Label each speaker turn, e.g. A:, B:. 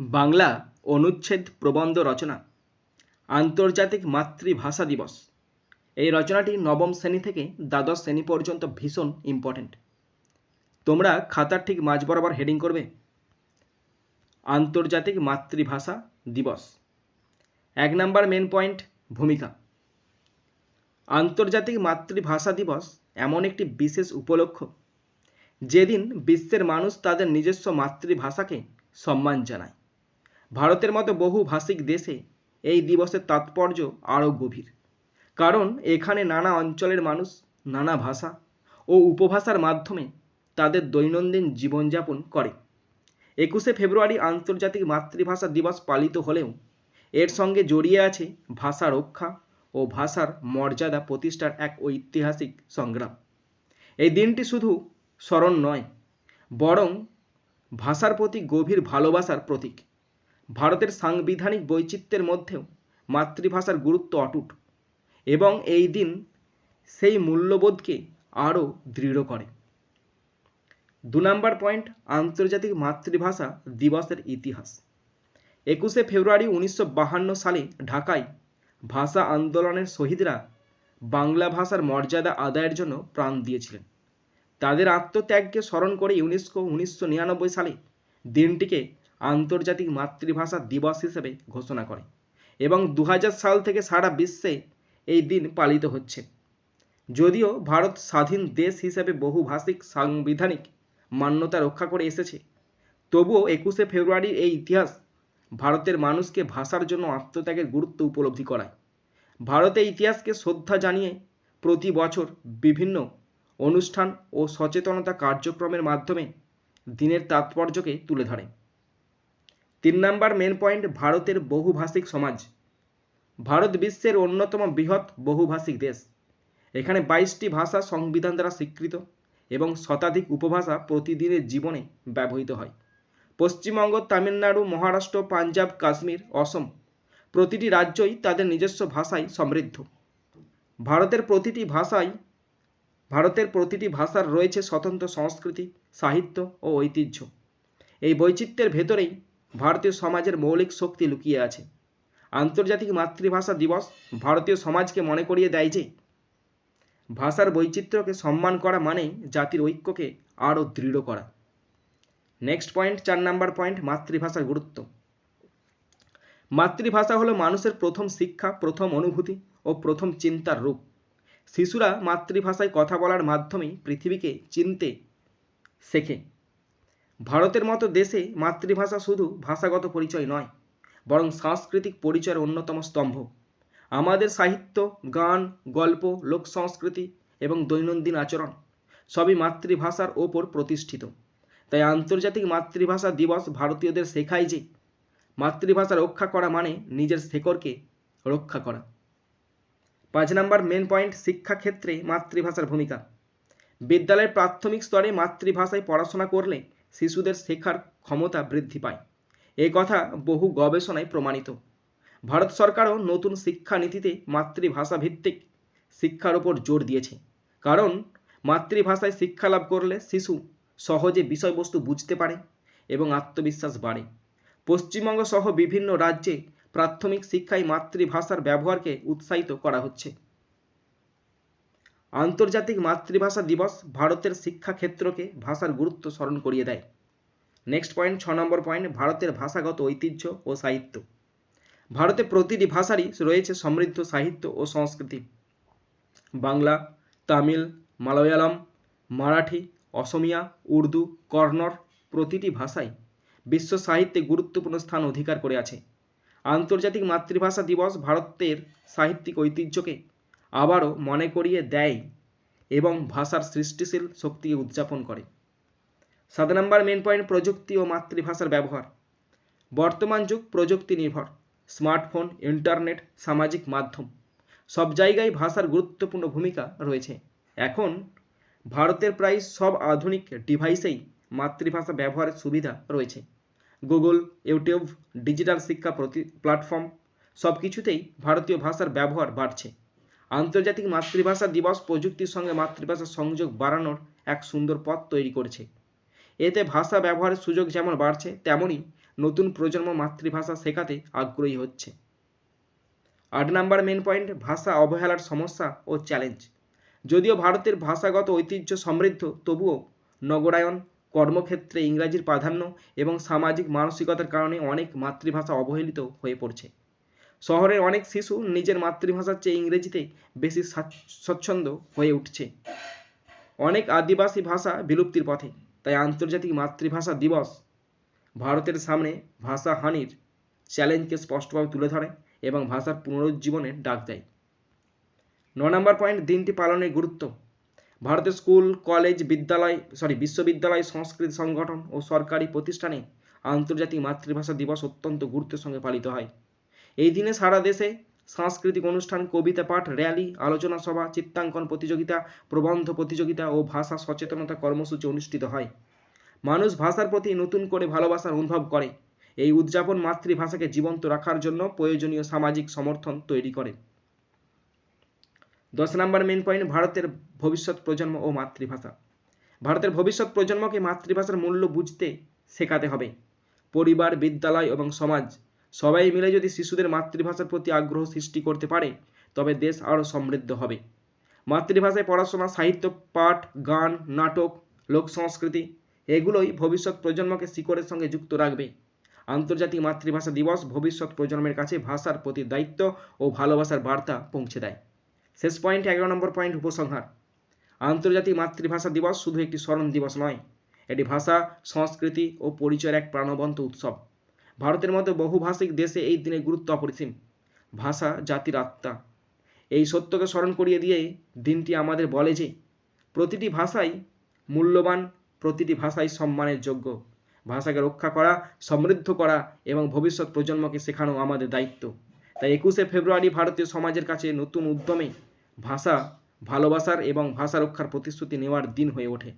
A: বাংলা অনুচ্ছেদ প্রবন্ধ রচনা, আন্তর্জাতিক মাতৃভাষা দিবস। এই রচনাটি নবম শ্রেণি থেকে দ্বাদশ শ্রেণি পর্যন্ত ভীষণ ইম্পর্ট্যান্ট তোমরা খাতার ঠিক মাঝ বরাবর হেডিং করবে, আন্তর্জাতিক মাতৃভাষা দিবস। এক নাম্বার মেন পয়েন্ট ভূমিকা। আন্তর্জাতিক মাতৃভাষা দিবস এমন একটি বিশেষ উপলক্ষ যেদিন বিশ্বের মানুষ তাদের নিজস্ব মাতৃভাষাকে সম্মান জানায়। ভারতের মতো বহু ভাষিক দেশে এই দিবসের তাৎপর্য আরও গভীর। কারণ এখানে নানা অঞ্চলের মানুষ, নানা ভাষা ও উপভাষার মাধ্যমে তাদের দৈনন্দিন জীবনযাপন করে। একুশে ফেব্রুয়ারি আন্তর্জাতিক মাতৃভাষা দিবস পালিত হলেও এর সঙ্গে জড়িয়ে আছে ভাষা রক্ষা ও ভাষার মর্যাদা প্রতিষ্ঠার এক ঐতিহাসিক সংগ্রাম। এই দিনটি শুধু স্মরণ নয়, বরং ভাষার প্রতি গভীর ভালোবাসার প্রতীক। ভারতের সাংবিধানিক বৈচিত্র্যের মধ্যেও মাতৃভাষার গুরুত্ব অটুট এবং এই দিন সেই মূল্যবোধকে আরও দৃঢ় করে। দু নম্বর পয়েন্ট, আন্তর্জাতিক মাতৃভাষা দিবসের ইতিহাস। একুশে ফেব্রুয়ারি উনিশশো সালে ঢাকায় ভাষা আন্দোলনের শহীদরা বাংলা ভাষার মর্যাদা আদায়ের জন্য প্রাণ দিয়েছিলেন। তাদের আত্মত্যাগকে স্মরণ করে ইউনেস্কো উনিশশো নিরানব্বই সালে দিনটিকে আন্তর্জাতিক মাতৃভাষা দিবস হিসেবে ঘোষণা করে এবং দু হাজার সাল থেকে সারা বিশ্বে এই দিন পালিত হচ্ছে। যদিও ভারত স্বাধীন দেশ হিসেবে বহুভাষিক সাংবিধানিক মান্যতা রক্ষা করে এসেছে, তবুও একুশে ফেব্রুয়ারির এই ইতিহাস ভারতের মানুষকে ভাষার জন্য আত্মত্যাগের গুরুত্ব উপলব্ধি করায়। ভারতে ইতিহাসকে শ্রদ্ধা জানিয়ে প্রতি বছর বিভিন্ন অনুষ্ঠান ও সচেতনতা কার্যক্রমের মাধ্যমে দিনের তাৎপর্যকে তুলে ধরে। তিন নাম্বার মেন পয়েন্ট ভারতের বহুভাষিক সমাজ। ভারত বিশ্বের অন্যতম বৃহৎ বহুভাষিক দেশ। এখানে বাইশটি ভাষা সংবিধান দ্বারা স্বীকৃত এবং শতাধিক উপভাষা প্রতিদিনের জীবনে ব্যবহৃত হয়। পশ্চিমবঙ্গ, তামিলনাড়ু, মহারাষ্ট্র, পাঞ্জাব, কাশ্মীর, অসম প্রতিটি রাজ্যই তাদের নিজস্ব ভাষায় সমৃদ্ধ। ভারতের প্রতিটি ভাষায় ভারতের প্রতিটি ভাষার রয়েছে স্বতন্ত্র সংস্কৃতি, সাহিত্য ও ঐতিহ্য। এই বৈচিত্র্যের ভেতরেই ভারতীয় সমাজের মৌলিক শক্তি লুকিয়ে আছে। আন্তর্জাতিক মাতৃভাষা দিবস ভারতীয় সমাজকে মনে করিয়ে দেয় যে, ভাষার বৈচিত্র্যকে সম্মান করা মানে জাতির ঐক্যকে আরও দৃঢ় করা। নেক্সট পয়েন্ট চার নাম্বার পয়েন্ট মাতৃভাষার গুরুত্ব। মাতৃভাষা হলো মানুষের প্রথম শিক্ষা, প্রথম অনুভূতি ও প্রথম চিন্তার রূপ। শিশুরা মাতৃভাষায় কথা বলার মাধ্যমেই পৃথিবীকে চিনতে শেখে। ভারতের মতো দেশে মাতৃভাষা শুধু ভাষাগত পরিচয় নয়, বরং সাংস্কৃতিক পরিচয়ের অন্যতম স্তম্ভ। আমাদের সাহিত্য, গান, গল্প লোক সংস্কৃতি এবং দৈনন্দিন আচরণ সবই মাতৃভাষার ওপর প্রতিষ্ঠিত। তাই আন্তর্জাতিক মাতৃভাষা দিবস ভারতীয়দের শেখায় যে, মাতৃভাষা রক্ষা করা মানে নিজের শেকড়কে রক্ষা করা। পাঁচ নম্বর মেন পয়েন্ট শিক্ষাক্ষেত্রে মাতৃভাষার ভূমিকা। বিদ্যালয়ের প্রাথমিক স্তরে মাতৃভাষায় পড়াশোনা করলে শিশুদের শেখার ক্ষমতা বৃদ্ধি পায়। এ কথা বহু গবেষণায় প্রমাণিত। ভারত সরকারও নতুন শিক্ষানীতিতে মাতৃভাষা ভিত্তিক শিক্ষার ওপর জোর দিয়েছে। কারণ, মাতৃভাষায় শিক্ষা লাভ করলে শিশু সহজে বিষয়বস্তু বুঝতে পারে এবং আত্মবিশ্বাস বাড়ে। পশ্চিমবঙ্গ সহ বিভিন্ন রাজ্যে প্রাথমিক শিক্ষায় মাতৃভাষার ব্যবহারকে উৎসাহিত করা হচ্ছে। আন্তর্জাতিক মাতৃভাষা দিবস ভারতের শিক্ষাক্ষেত্রকে ভাষার গুরুত্ব স্মরণ করিয়ে দেয়। নেক্সট পয়েন্ট ছ নম্বর পয়েন্ট ভারতের ভাষাগত ঐতিহ্য ও সাহিত্য। ভারতে প্রতিটি ভাষারই রয়েছে সমৃদ্ধ সাহিত্য ও সংস্কৃতি। বাংলা, তামিল, মালয়ালম, মারাঠি, অসমিয়া, উর্দু কর্নড় প্রতিটি ভাষাই বিশ্ব সাহিত্যে গুরুত্বপূর্ণ স্থান অধিকার করে আছে। আন্তর্জাতিক মাতৃভাষা দিবস ভারতের সাহিত্যিক ঐতিহ্যকে আবারও মনে করিয়ে দেয় এবং ভাষার সৃষ্টিশীল শক্তিকে উদযাপন করে। সাত নম্বর মেন পয়েন্ট প্রযুক্তি ও মাতৃভাষার ব্যবহার। বর্তমান যুগ প্রযুক্তি নির্ভর। স্মার্টফোন, ইন্টারনেট, সামাজিক মাধ্যম, সব জায়গায় ভাষার গুরুত্বপূর্ণ ভূমিকা রয়েছে। এখন ভারতের প্রায় সব আধুনিক ডিভাইসেই মাতৃভাষা ব্যবহারের সুবিধা রয়েছে। গুগল ইউটিউব ডিজিটাল শিক্ষা প্রতি প্ল্যাটফর্ম সব কিছুতেই ভারতীয় ভাষার ব্যবহার বাড়ছে। আন্তর্জাতিক মাতৃভাষা দিবস প্রযুক্তির সঙ্গে মাতৃভাষার সংযোগ বাড়ানোর এক সুন্দর পথ তৈরি করেছে। এতে ভাষা ব্যবহারের সুযোগ যেমন বাড়ছে তেমনই নতুন প্রজন্ম মাতৃভাষা শেখাতে আগ্রহী হচ্ছে। আট নাম্বার মেন পয়েন্ট, ভাষা অবহেলার সমস্যা ও চ্যালেঞ্জ। যদিও ভারতের ভাষাগত ঐতিহ্য সমৃদ্ধ, তবুও নগরায়ন, কর্মক্ষেত্রে ইংরাজির প্রাধান্য এবং সামাজিক মানসিকতার কারণে অনেক মাতৃভাষা অবহেলিত হয়ে পড়ছে। শহরের অনেক শিশু নিজের মাতৃভাষার চেয়ে ইংরেজিতে বেশি স্বাচ্ছ- স্বচ্ছন্দ হয়ে উঠছে। অনেক আদিবাসী ভাষা বিলুপ্তির পথে, তাই আন্তর্জাতিক মাতৃভাষা দিবস ভারতের সামনে ভাষা হানির চ্যালেঞ্জকে স্পষ্টভাবে তুলে ধরে এবং ভাষার পুনরুজ্জীবনের ডাক দেয়। ন নম্বর পয়েন্ট, দিনটি পালনের গুরুত্ব। ভারতের স্কুল, কলেজ, বিদ্যালয় সরি বিশ্ববিদ্যালয়, সংস্কৃত সংগঠন ও সরকারি প্রতিষ্ঠানে আন্তর্জাতিক মাতৃভাষা দিবস অত্যন্ত গুরুত্বের সঙ্গে পালিত হয়। এই দিনে সারা দেশে সাংস্কৃতিক অনুষ্ঠান, কবিতা পাঠ, র্যালি, আলোচনা সভা, চিত্রাঙ্কন প্রতিযোগিতা, প্রবন্ধ প্রতিযোগিতা ও ভাষা সচেতনতা কর্মসূচি অনুষ্ঠিত হয়। মানুষ ভাষার প্রতি নতুন করে ভালোবাসার অনুভব করে। এই উদযাপন মাতৃভাষাকে জীবন্ত রাখার জন্য প্রয়োজনীয় সামাজিক সমর্থন তৈরি করে। দশ নম্বর মেন পয়েন্ট ভারতের ভবিষ্যৎ প্রজন্ম ও মাতৃভাষা। ভারতের ভবিষ্যৎ প্রজন্মকে মাতৃভাষার মূল্য বুঝতে শেখাতে হবে। পরিবার, বিদ্যালয় এবং সমাজ সবাই মিলে যদি শিশুদের মাতৃভাষার প্রতি আগ্রহ সৃষ্টি করতে পারে, তবে দেশ আরও সমৃদ্ধ হবে। মাতৃভাষায় পড়াশোনা, সাহিত্য, পাঠ, গান, নাটক, লোক সংস্কৃতি, এগুলোই ভবিষ্যৎ প্রজন্মকে শিকড়ের সঙ্গে যুক্ত রাখবে। আন্তর্জাতিক মাতৃভাষা দিবস ভবিষ্যৎ প্রজন্মের কাছে ভাষার প্রতি দায়িত্ব ও ভালোবাসার বার্তা পৌঁছে দেয়। শেষ পয়েন্ট, এগারো নম্বর পয়েন্ট, উপসংহার। আন্তর্জাতিক মাতৃভাষা দিবস শুধু একটি স্মরণ দিবস নয়, এটি ভাষা, সংস্কৃতি ও পরিচয়ের এক প্রাণবন্ত উৎসব। ভারতের মতো বহুভাষিক দেশে এই দিনের গুরুত্ব অপরিসীম। ভাষা, জাতির আত্মা। এই সত্যকে স্মরণ করিয়ে দিয়ে দিনটি আমাদের বলে যে, প্রতিটি ভাষাই মূল্যবান, প্রতিটি ভাষাই সম্মানের যোগ্য। ভাষাকে রক্ষা করা, সমৃদ্ধ করা এবং ভবিষ্যৎ প্রজন্মকে শেখানো আমাদের দায়িত্ব। তাই একুশে ফেব্রুয়ারি ভারতীয় সমাজের কাছে নতুন উদ্যমে ভাষা, ভালোবাসার এবং ভাষা রক্ষার প্রতিশ্রুতি নেওয়ার দিন হয়ে ওঠে।